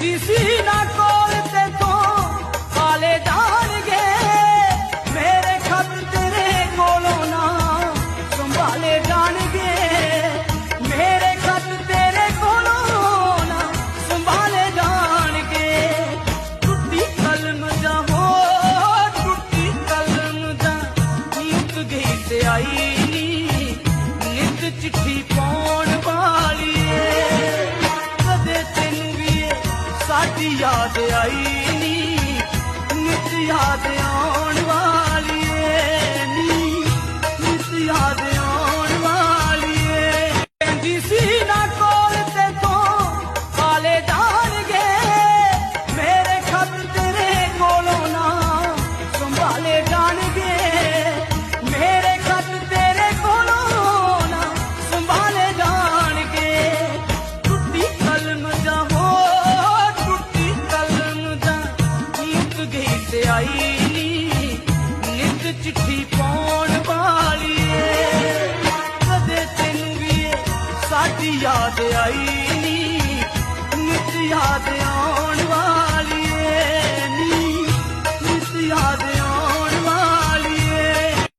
ਕਹਿੰਦੀ ਨਾ ਕੋਲ ਤੇ ਤੋਂ ਕਾਲੇ ਜਾਣਗੇ। ਮੇਰੇ ਖੱਤ ਤੇਰੇ ਕੋਲੋਂ ਨਾ ਸੰਭਾਲੇ ਜਾਣਗੇ। ਮੇਰੇ ਖੱਤ ਤੇਰੇ ਕੋਲੋਂ ਨਾ ਸੰਭਾਲੇ ਜਾਣਗੇ। ਟੁੱਟੀ ਕਲਮ ਜਾਂ ਹੋ ਟੁੱਟੀ ਕਲਮ ਜਾਂ ਮੁੱਕ ਗਈ ਤੇ ਆਈ ਨੀ। ਨਿਤ ਚਿੱਠੀ ਸਾਡੀ ਯਾਦ ਆਈ ਨੀ। ਨਿਤ ਯਾਦ ਆਉਣ ਵਾਲੀ ਨੀ। ਨਿਤ ਯਾਦ ਆਉਣ ਵਾਲੀਏ ਕਹਿੰਦੀ ਸੀ ਆਈ ਨੀ। ਚਿੱਠੀ ਪਾਉਣ ਵਾਲੀਏ ਕਦੇ ਤੈਨੂੰ ਵੀ ਸਾਡੀ ਯਾਦ ਆਈ ਨਿੱਤ ਯਾਦ